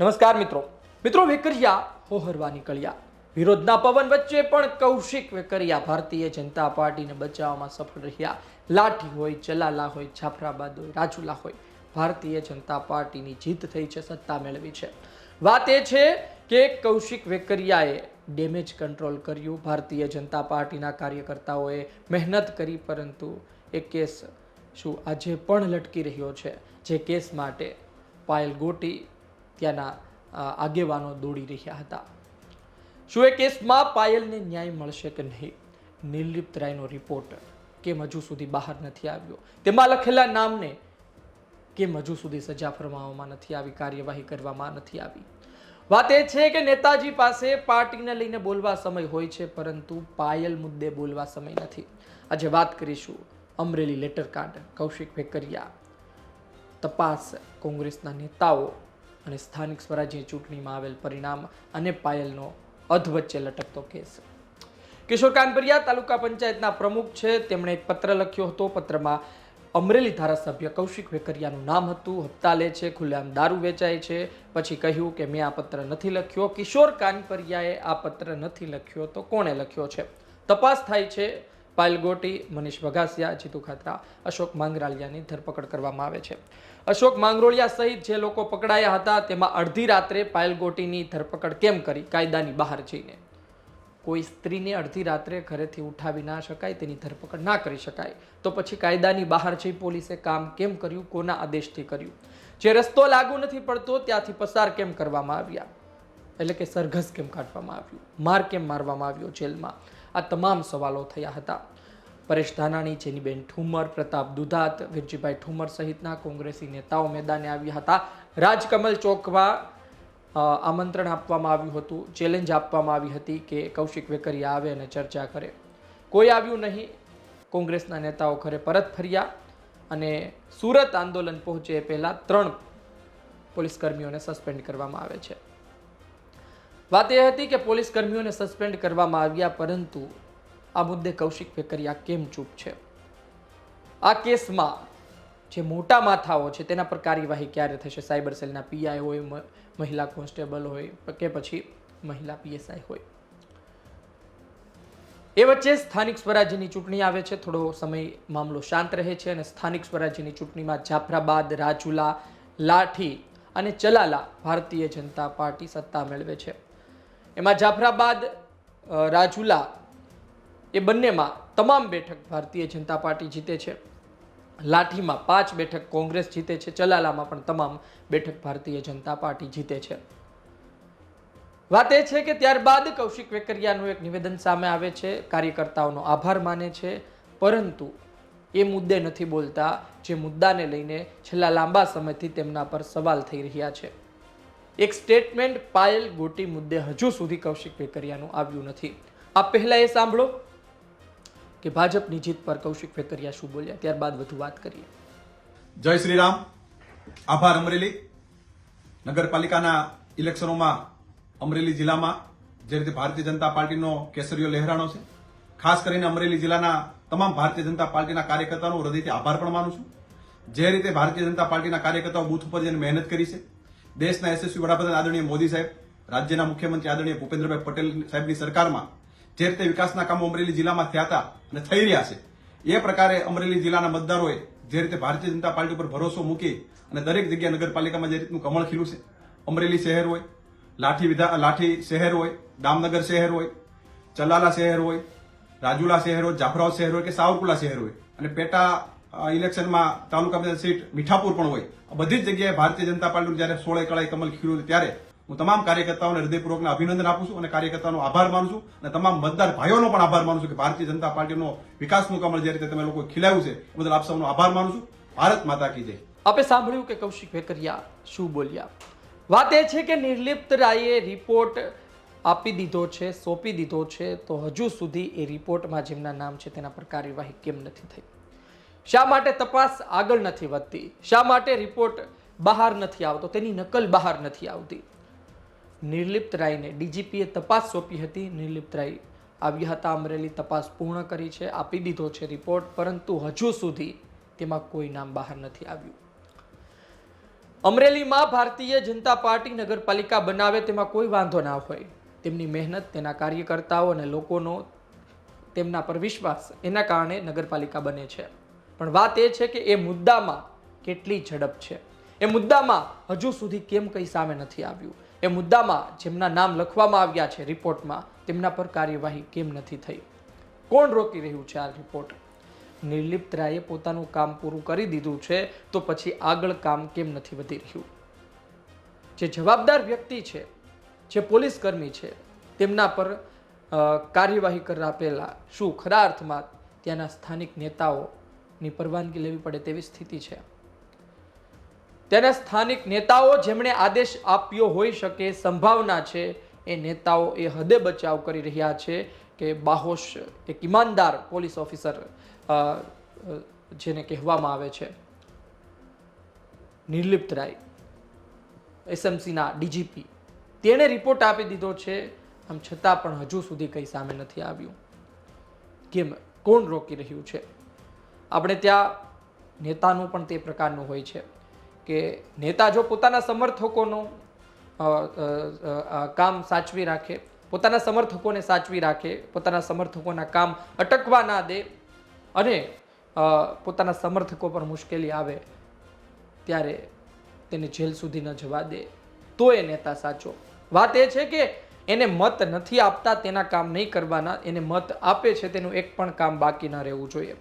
નમસ્કાર મિત્રો. મિત્રો વેકરિયા હોહરવા નીકળ્યા. વિરોધના પવન વચ્ચે પણ કૌશિક વેકરિયા ભારતીય જનતા પાર્ટીને બચાવવામાં સફળ રહ્યા. લાઠી હોય જલાલા હોય જાફરાબાદ હોય, રાજુલા હોય, ભારતીય જનતા પાર્ટીની જીત થઈ છે, સત્તા મેળવી છે. વાત એ છે કે કૌશિક વેકરિયાએ ડેમેજ કંટ્રોલ કર્યું. ભારતીય જનતા પાર્ટીના કાર્યકર્તાઓએ મહેનત કરી, પરંતુ એ કેસ શું આજે પણ લટકી રહ્યો છે? જે કેસ માટે પાયલ ગોટી ત્યાંના આગેવાનો દોડી રહ્યા હતા. શું એ કેસમાં પાયલને ન્યાય મળશે કે નહીં? નિર્લિપ્ત રાયનો રિપોર્ટ કેમ હજુ સુધી બહાર નથી આવ્યો. તેમાં લખેલા નામને કેમ હજુ સુધી સજા ફરમાવવામાં નથી આવી, કાર્યવાહી કરવામાં નથી આવી. વાત એ છે કે નેતાજી પાસે પાર્ટીને લઈને બોલવા સમય હોય છે, પરંતુ પાયલ મુદ્દે બોલવા સમય નથી. આજે વાત કરીશું અમરેલી લેટર કાર્ડ, કૌશિક વેકરિયા તપાસ કોંગ્રેસના નેતાઓ અને સ્થાનિક સ્વરાજ્યની ચૂંટણીમાં આવેલ પરિણામ અને પાયલનો અધ વચ્ચે લટકતો કેસ. કિશોર કાનપરિયા તાલુકા પંચાયતના પ્રમુખ છે. તેમણે એક પત્ર લખ્યો હતો. પત્રમાં અમરેલી ધારાસભ્ય કૌશિક વેકરિયાનું નામ હતું. હપ્તા લે છે, ખુલ્લેઆમ દારૂ વેચાય છે. પછી કહ્યું કે મેં આ પત્ર નથી લખ્યો. કિશોર કાનપરિયાએ આ પત્ર નથી લખ્યો તો કોણે લખ્યો છે? તપાસ થાય છે. પાયલ ગોટી મનીષ વઘાસિયા જીતુ ખાતરા, અશોક માંગરાળિયાની ધરપકડ કરવામાં આવે છે. અશોક માંગરોળિયા સહિત જે લોકો પકડાયા હતા, તેમાં અડધી રાત્રે પાયલ ગોટીની ધરપકડ કેમ કરી? કાયદાની બહાર જઈને. કોઈ સ્ત્રીને અડધી રાત્રે ઘરેથી ઉઠાવી ના શકાય, તેની ધરપકડ ના કરી શકાય. તો પછી કાયદાની બહાર જઈ પોલીસે કામ કેમ કર્યું? કોના આદેશથી કર્યું? જે રસ્તો લાગુ નથી પડતો, ત્યાંથી પસાર કેમ કરવામાં આવ્યા? એટલે કે સરઘસ કેમ કાઢવામાં આવ્યું? માર કેમ મારવામાં આવ્યો જેલમાં? આ તમામ સવાલો થયા હતા. પરેશ ધાનાણી જેનીબેન ઠુમર, પ્રતાપ દુધાત, વિરજીભાઈ ઠુમર સહિતના કોંગ્રેસી નેતાઓ મેદાને આવ્યા હતા. રાજકમલ ચોકમાં આમંત્રણ આપવામાં આવ્યું હતું, ચેલેન્જ આપવામાં આવી હતી કે કૌશિક વેકરિયા આવે અને ચર્ચા કરે. કોઈ આવ્યું નહીં. કોંગ્રેસના નેતાઓ ઘરે પરત ફર્યા અને સુરત આંદોલન પહોંચે પહેલા ત્રણ પોલીસકર્મીઓને સસ્પેન્ડ કરવામાં આવે છે. વાત એ હતી કે પોલીસ કર્મીઓને સસ્પેન્ડ કરવામાં આવ્યા, પરંતુ આ મુદ્દે કૌશિક વેકરિયા કેમ ચૂપ છે? આ કેસમાં જે મોટા માથાઓ છે, તેના પર કાર્યવાહી ક્યારે થશે? સાયબર સેલના પીઆઈ હોય મહિલા કોન્સ્ટેબલ હોય કે પછી મહિલા પીએસઆઈ હોય? એ વચ્ચે સ્થાનિક સ્વરાજ્યની ચૂંટણી આવે છે. થોડો સમય મામલો શાંત રહે છે અને સ્થાનિક સ્વરાજ્યની ચૂંટણીમાં જાફરાબાદ, રાજુલા, લાઠી અને ચલાલા ભારતીય જનતા પાર્ટી સત્તા મેળવે છે. એમાં જાફરાબાદ રાજુલા એ બંનેમાં તમામ બેઠક ભારતીય જનતા પાર્ટી જીતે છે. લાઠીમાં પાંચ બેઠક કોંગ્રેસ જીતે છે. ચલાલામાં પણ તમામ બેઠક ભારતીય જનતા પાર્ટી જીતે છે. વાત એ છે કે ત્યારબાદ કૌશિક વેકરિયાનું એક નિવેદન સામે આવે છે. કાર્યકર્તાઓનો આભાર માને છે. પરંતુ એ મુદ્દે નથી બોલતા. જે મુદ્દાને લઈને છેલ્લા લાંબા સમયથી તેમના પર સવાલ થઈ રહ્યા છે. એક સ્ટેટમેન્ટ પાયલ ગોટી મુદ્દે હજુ સુધી કૌશિક વેકરિયાનું આવ્યું નથી. આ પહેલા એ સાંભળો કે ભાજપની જીત પર કૌશિક વેકરિયા શું બોલ્યા, ત્યારબાદ વધુ વાત કરીએ. જય શ્રી રામ આભાર અમરેલી. નગરપાલિકાના ઇલેક્શનોમાં અમરેલી જિલ્લામાં જે રીતે ભારતીય જનતા પાર્ટીનો કેસરીઓ લહેરાણો છે, ખાસ કરીને અમરેલી જિલ્લાના તમામ ભારતીય જનતા પાર્ટીના કાર્યકર્તાનો હૃદયથી આભાર પણ માનું છું. જે રીતે ભારતીય જનતા પાર્ટીના કાર્યકર્તાઓ બુથ ઉપર જઈને મહેનત કરી છે દેશના યશસ્વી વડાપ્રધાન આદરણીય મોદી સાહેબ, રાજ્યના મુખ્યમંત્રી આદરણીય ભૂપેન્દ્રભાઈ પટેલ સાહેબની સરકારમાં જે રીતે વિકાસના કામો અમરેલી જિલ્લામાં થયા હતા અને થઈ રહ્યા છે, એ પ્રકારે અમરેલી જિલ્લાના મતદારોએ જે રીતે ભારતીય જનતા પાર્ટી ઉપર ભરોસો મૂકી અને દરેક જગ્યાએ નગરપાલિકામાં જે રીતનું કમળ ખીલું છે, અમરેલી શહેર હોય, લાઠી વિધા, લાઠી શહેર હોય, દામનગર શહેર હોય, ચલાલા શહેર હોય, રાજુલા શહેર હોય જાફરાવ શહેર હોય કે સાવરકુલા શહેર હોય અને પેટા ઇલેક્શનમાં તાલુકા પંચાયત સીટ મીઠાપુર પણ હોય. બધી જ જગ્યાએ ભારતીય જનતા પાર્ટીનું જ્યારે સોળે કળાએ કમલ ખીલું છે ત્યારે હું તમામ કાર્યકર્તાઓને હૃદયપૂર્વકને અભિનંદન આપું છું અને કાર્યકર્તાનો આભાર માનું છું અને તમામ મતદાર ભાઈઓનો પણ આભાર માનું છું કે ભારતીય જનતા પાર્ટીનો વિકાસનું કમળ જે રીતે તમે લોકો ખીલાયું છે બદલ આપ સૌનો આભાર માનું છું. ભારત માતા કી જય. આપે સાંભળ્યું કે કૌશિક વેકરિયા શું બોલ્યા? વાત એ છે કે નિર્લિપ્ત રાયે રિપોર્ટ આપી દીધો છે, સોંપી દીધો છે, તો હજુ સુધી એ રિપોર્ટમાં જેમના નામ છે તેના પર કાર્યવાહી કેમ નથી થઈ? શા માટે તપાસ આગળ નથી વધતી? શા માટે રિપોર્ટ બહાર નથી આવતો? તેની નકલ બહાર નથી આવતી. નિર્લિપ્ત રાયને ડીજીપીએ તપાસ સોંપી હતી. નિર્લિપ્ત રાય આવ્યા હતા, અમરેલી તપાસ પૂર્ણ કરી છે, આપી દીધો છે રિપોર્ટ, પરંતુ હજુ સુધી તેમાં કોઈ નામ બહાર નથી આવ્યું. અમરેલીમાં ભારતીય જનતા પાર્ટી નગરપાલિકા બનાવે તેમાં કોઈ વાંધો ના હોય. તેમની મહેનત, તેના કાર્યકર્તાઓ અને લોકોનો તેમના પર વિશ્વાસ, એના કારણે નગરપાલિકા બને છે. પણ વાત એ છે કે એ મુદ્દામાં કેટલી ઝડપ છે. એ મુદ્દામાં હજુ સુધી કેમ કંઈ સામે નથી આવ્યું? એ મુદ્દામાં જેમના નામ લખવામાં આવ્યા છે રિપોર્ટમાં, તેમના પર કાર્યવાહી કેમ નથી થઈ? કોણ રોકી રહ્યું છે આ રિપોર્ટ? નિર્લિપ્ત રાયે પોતાનું કામ પૂરું કરી દીધું છે તો પછી આગળ કામ કેમ નથી વધી રહ્યું? જે જવાબદાર વ્યક્તિ છે, જે પોલીસ કર્મી છે, તેમના પર કાર્યવાહી કરવા પહેલાં શું ખરા અર્થમાં ત્યાંના સ્થાનિક નેતાઓની પરવાનગી લેવી પડે તેવી સ્થિતિ છે. તેના સ્થાનિક નેતાઓ જેમણે આદેશ આપ્યો હોઈ શકે, સંભાવના છે, એ નેતાઓ એ હદે બચાવ કરી રહ્યા છે કે બાહોશ એક ઈમાનદાર પોલીસ ઓફિસર જેને કહેવામાં આવે છે. નિર્લિપ્ત રાય, એસએમસીના ડીજીપી. તેણે રિપોર્ટ આપી દીધો છે, આમ છતાં પણ હજુ સુધી કંઈ સામે નથી આવ્યું. કેમ? કોણ રોકી રહ્યું છે? આપણે ત્યાં નેતાનું પણ તે પ્રકારનું હોય છે કે નેતા જો પોતાના સમર્થકોનો કામ સાચવી રાખે, પોતાના સમર્થકોને સાચવી રાખે, પોતાના સમર્થકોના કામ અટકવા ના દે અને પોતાના સમર્થકો પર મુશ્કેલી આવે, ત્યારે તેને જેલ સુધી ન જવા દે તો એ નેતા સાચો. વાત એ છે કે એને મત નથી આપતા, તેના કામ નહીં કરવાના, એને મત આપે છે, તેનું એક પણ કામ બાકી ન રહેવું જોઈએ.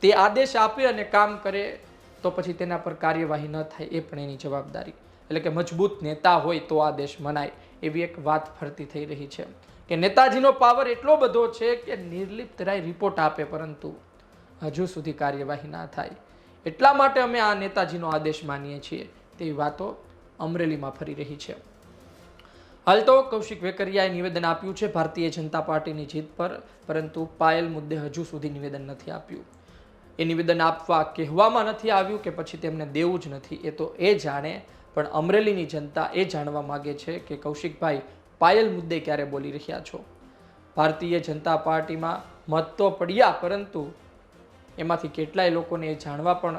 તે આદેશ આપે અને કામ કરે, તો પછી તેના પર કાર્યવાહી ન થાય એ પણ એની જવાબદારી. એટલે કે મજબૂત નેતા હોય તો આદેશ મનાય, એવી એક વાત ફરતી થઈ રહી છે. કે નેતાજીનો પાવર એટલો બધો છે કે નિર્લિપ્ત રાય રિપોર્ટ આપે, પરંતુ હજુ સુધી કાર્યવાહી ના થાય. એટલા માટે અમે આ નેતાજીનો આદેશ માનીએ છીએ. તેવી વાતો અમરેલીમાં ફરી રહી છે. હાલ તો કૌશિક વેકરિયાએ નિવેદન આપ્યું છે, ભારતીય જનતા પાર્ટીની જીત પર, પરંતુ પાયલ મુદ્દે હજુ સુધી નિવેદન નથી આપ્યું. એ નિવેદન આપવા કહેવામાં નથી આવ્યું કે પછી તેમને દેવું જ નથી. એ તો એ જાણે, પણ અમરેલીની જનતા એ જાણવા માગે છે કે કૌશિકભાઈ પાયલ મુદ્દે ક્યારે બોલી રહ્યા છો. ભારતીય જનતા પાર્ટીમાં મત તો પડ્યા, પરંતુ એમાંથી કેટલાય લોકોને એ જાણવા પણ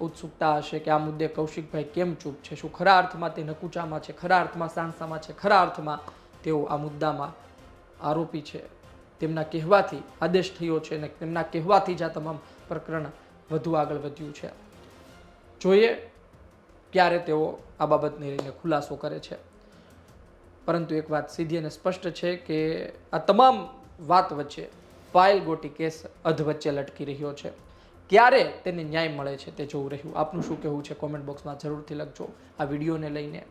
ઉત્સુકતા હશે કે આ મુદ્દે કૌશિકભાઈ કેમ ચૂપ છે? શું ખરા અર્થમાં તે નકુચામાં છે? ખરા અર્થમાં સાણસામાં છે? ખરા અર્થમાં તેઓ આ મુદ્દામાં આરોપી છે. તેમના કહેવાથી આદેશ થયો છે અને તેમના કહેવાથી જ આ તમામ પ્રકરણ વધુ આગળ વધ્યું છે. જોઈએ ક્યારે તેઓ આ બાબતને લઈને ખુલાસો કરે છે. પરંતુ એક વાત સીધી અને સ્પષ્ટ છે કે આ તમામ વાત વચ્ચે પાયલ ગોટી કેસ અધ વચ્ચે લટકી રહ્યો છે. ક્યારે તેને ન્યાય મળે છે તે જોવું રહ્યું. આપનું શું કહેવું છે કોમેન્ટ બોક્સમાં જરૂરથી લખજો. આ વિડીયોને લઈને,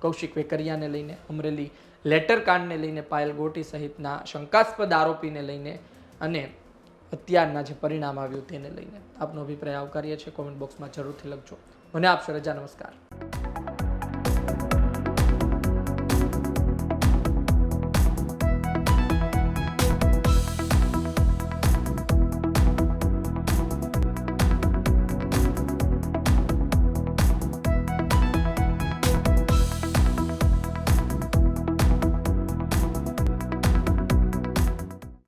કૌશિક વેકરિયાને લઈને, અમરેલી લેટર કાંડને લઈને, પાયલ ગોટી સહિતના શંકાસ્પદ આરોપીને લઈને અને અત્યારના જે પરિણામ આવ્યું તેને લઈને આપનો અભિપ્રાય આવકારીએ છીએ. કોમેન્ટ બોક્સમાં જરૂરથી લખજો. મને આપશો રજા. નમસ્કાર.